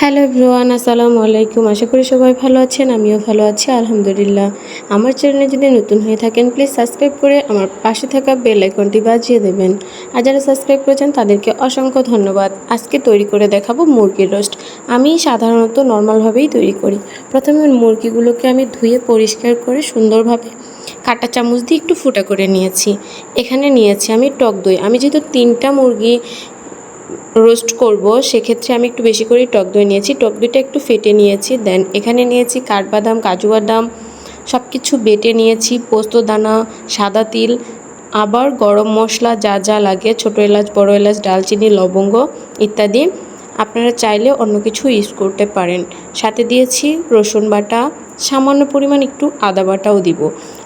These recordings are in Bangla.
হ্যালো এভরিওয়ান, আসসালামু আলাইকুম। আশা করি সবাই ভালো আছেন, আমিও ভালো আছি, আলহামদুলিল্লাহ। আমার চ্যানেলে যদি নতুন হয়ে থাকেন প্লিজ সাবস্ক্রাইব করে আমার পাশে থাকা বেল আইকনটি বাজিয়ে দেবেন। আর যারা সাবস্ক্রাইব করেছেন, তাদেরকে অসংখ্য ধন্যবাদ। আজকে তৈরি করে দেখাবো মুরগির রোস্ট আমি সাধারণত নর্মালভাবেই তৈরি করি। প্রথমে মুরগিগুলোকে আমি ধুয়ে পরিষ্কার করে সুন্দরভাবে কাঁটা চামচ দিয়ে একটু ফুটা করে নিয়েছি। এখানে নিয়েছি আমি টক দই। আমি যেহেতু তিনটা মুরগি রোস্ট করব, সেক্ষেত্রে আমি একটু বেশি করে টক দই নিয়েছি। টক দইটা একটু ফেটে নিয়েছি। দেন এখানে নিয়েছি কাঠবাদাম, কাজু বাদাম সব কিছু বেটে নিয়েছি। পোস্ত দানা, সাদা তিল, আবার গরম মশলা যা যা লাগে, ছোটো এলাচ, বড় এলাচ, ডালচিনি, লবঙ্গ ইত্যাদি আপনারা চাইলে অন্য কিছু ইউজ করতে পারেন। সাথে দিয়েছি রসুন বাটা, সামান্য পরিমাণ একটু আদা বাটাও দিব।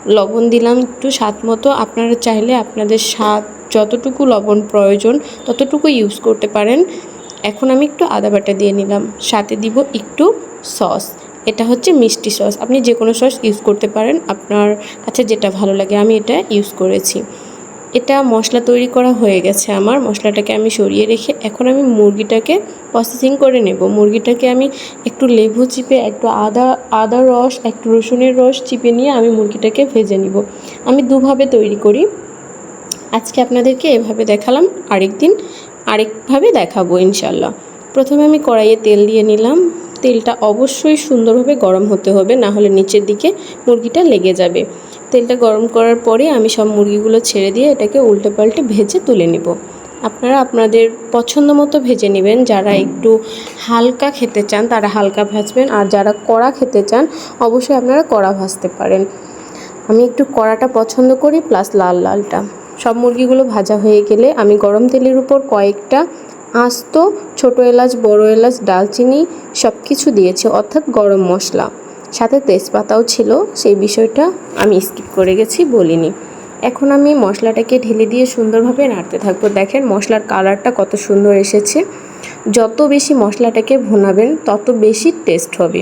লবণ দিলাম একটু স্বাদ মতো। আপনারা চাইলে আপনাদের স্বাদ যতটুকু লবণ প্রয়োজন ততটুকু ইউজ করতে পারেন। এখন আমি একটু আদা বাটা দিয়ে নিলাম। সাথে দিব একটু সস। এটা হচ্ছে মিষ্টি সস। আপনি যে কোনো সস ইউজ করতে পারেন। আপনার কাছে যেটা ভালো লাগে আমি এটা ইউজ করেছি। এটা মশলা তৈরি করা হয়ে গেছে আমার। মশলাটাকে আমি সরিয়ে রেখে এখন আমি মুরগিটাকে প্রসেসিং করে নেব। মুরগিটাকে আমি একটু লেবু চিপে, একটু আদা আদা রস, একটু রসুনের রস চিপে নিয়ে আমি মুরগিটাকে ভেজে নিব। আমি দুভাবে তৈরি করি। আজকে আপনাদেরকে এভাবে দেখালাম আরেক দিন আরেকভাবে দেখাবো ইনশাল্লাহ প্রথমে আমি কড়াইয়ে তেল দিয়ে নিলাম। তেলটা অবশ্যই সুন্দরভাবে গরম হতে হবে, না হলে নিচের দিকে মুরগিটা লেগে যাবে। তেলটা গরম করার পরে আমি সব মুরগিগুলো ছেড়ে দিয়ে এটাকে উল্টে পাল্টে ভেজে তুলে নেব। আপনারা আপনাদের পছন্দ মতো ভেজে নেবেন। যারা একটু হালকা খেতে চান, তারা হালকা ভাজবেন। আর যারা কড়া খেতে চান, অবশ্যই আপনারা কড়া ভাজতে পারেন। আমি একটু কড়াটা পছন্দ করি, প্লাস লাল লালটা। সব মুরগিগুলো ভাজা হয়ে গেলে আমি গরম তেলের উপর কয়েকটা আস্ত, ছোটো এলাচ, বড় এলাচ, ডালচিনি সব কিছু দিয়েছি, অর্থাৎ গরম মশলা। সাথে তেজপাতাও ছিল, সেই বিষয়টা আমি স্কিপ করে গেছি, বলিনি। এখন আমি মশলাটাকে ঢেলে দিয়ে সুন্দরভাবে নাড়তে থাকব। দেখেন মশলার কালারটা কত সুন্দর এসেছে। যত বেশি মশলাটাকে ভুনাবেন, তত বেশি টেস্ট হবে।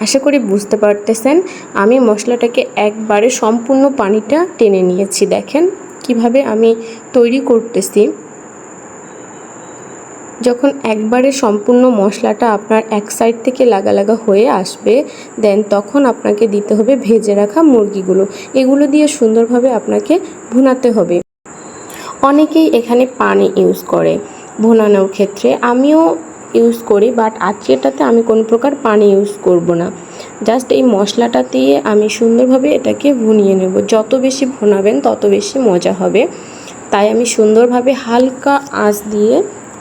আশা করি বুঝতে পারতেছেন, আমি মশলাটাকে একবারে সম্পূর্ণ পানিটা টেনে নিয়েছি। দেখেন কীভাবে আমি তৈরি করতেছি। যখন একবারে সম্পূর্ণ মশলাটা আপনার এক সাইড থেকে লাগা লাগা হয়ে আসবে দেন তখন আপনাকে দিতে হবে ভেজে রাখা মুরগিগুলো। এগুলো দিয়ে সুন্দরভাবে আপনাকে ভুনাতে হবে। অনেকেই এখানে পানি ইউজ করে ভুনানোর ক্ষেত্রে। আমিও ইউজ করি বাট আজকেটাতে আমি কোনো প্রকার পানি ইউজ করব না। জাস্ট এই মশলাটা দিয়ে আমি সুন্দরভাবে এটাকে ভুনিয়ে নেব। যত বেশি ভুনাবেন, তত বেশি মজা হবে। তাই আমি সুন্দরভাবে হালকা আঁচ দিয়ে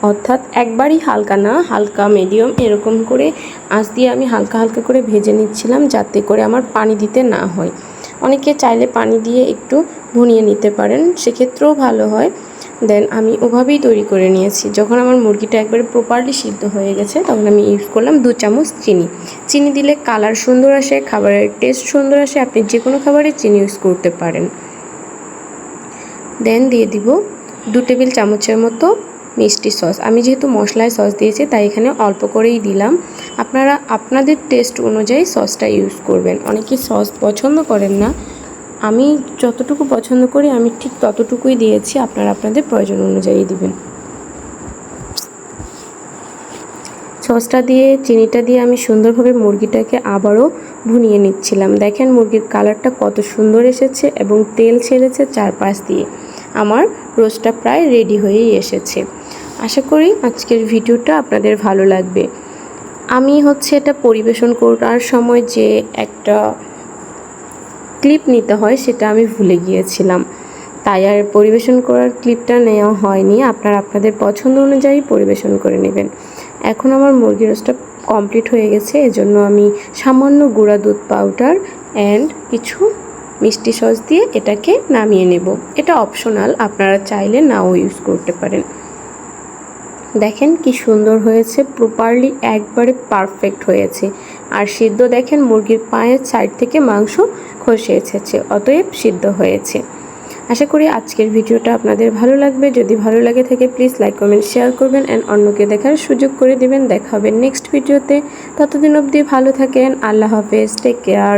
অর্থাৎ একবারই হালকা না, হালকা মিডিয়াম এরকম করে আঁচ দিয়ে আমি হালকা হালকা করে ভেজে নিচ্ছিলাম যাতে করে আমার পানি দিতে না হয়। অনেকে চাইলে পানি দিয়ে একটু ভুনিয়ে নিতে পারেন, সেক্ষেত্রেও ভালো হয়। দেন আমি ওভাবেই তৈরি করে নিয়েছি। যখন আমার মুরগিটা একবারে প্রপারলি সিদ্ধ হয়ে গেছে, তখন আমি ইউজ করলাম দু চামচ চিনি। চিনি দিলে কালার সুন্দর আসে, খাবারের টেস্ট সুন্দর আসে, আপনি যে কোনো খাবারে চিনি ইউজ করতে পারেন। দেন দিয়ে দিব দু টেবিল চামচের মতো মিষ্টি সস। আমি যেহেতু মশলায় সস দিয়েছি, তাই এখানে অল্প করেই দিলাম। আপনারা, আপনাদের টেস্ট অনুযায়ী সসটা ইউজ করবেন। অনেকে সস পছন্দ করেন না। আমি যতটুকু পছন্দ করি, আমি ঠিক ততটুকুই দিয়েছি। আপনারা আপনাদের প্রয়োজন অনুযায়ী দিবেন। সসটা দিয়ে, চিনিটা দিয়ে আমি সুন্দরভাবে মুরগিটাকে আবারও ভুনিয়ে নিচ্ছিলাম। দেখেন মুরগির কালারটা কত সুন্দর এসেছে এবং তেল ছেড়েছে চারপাশ দিয়ে। আমার রোস্টটা প্রায় রেডি হয়েই এসেছে। আশা করি আজকের ভিডিওটা আপনাদের ভালো লাগবে। আমি হচ্ছে এটা পরিবেশন করার সময় যে একটা ক্লিপ নিতে হয় সেটা আমি ভুলে গিয়েছিলাম। তাই আর পরিবেশন করার ক্লিপটা নেওয়া হয়নি। আপনারা আপনাদের পছন্দ অনুযায়ী পরিবেশন করে নেবেন। এখন আমার মুরগি রোস্টটা কমপ্লিট হয়ে গেছে। এজন্য আমি সামান্য গুঁড়া দুধ পাউডার অ্যান্ড কিছু মিষ্টি সস দিয়ে এটাকে নামিয়ে নেব। এটা অপশনাল আপনারা চাইলে নাও ইউজ করতে পারেন। দেখেন কি সুন্দর হয়েছে প্রপারলি একবারে পারফেক্ট হয়েছে। আর সিদ্ধ দেখেন মুরগির পায়ের সাইড থেকে মাংস খসে এসেছে, অতএব সিদ্ধ হয়েছে। আশা করি আজকের ভিডিওটা আপনাদের ভালো লাগবে। যদি ভালো লাগে থাকে প্লিজ লাইক কমেন্ট শেয়ার করবেন অ্যান্ড অন্যকে দেখার সুযোগ করে দেবেন। দেখা হবে নেক্সট ভিডিওতে ততদিন অবধি ভালো থাকেন, আল্লাহ হাফেজ টেক কেয়ার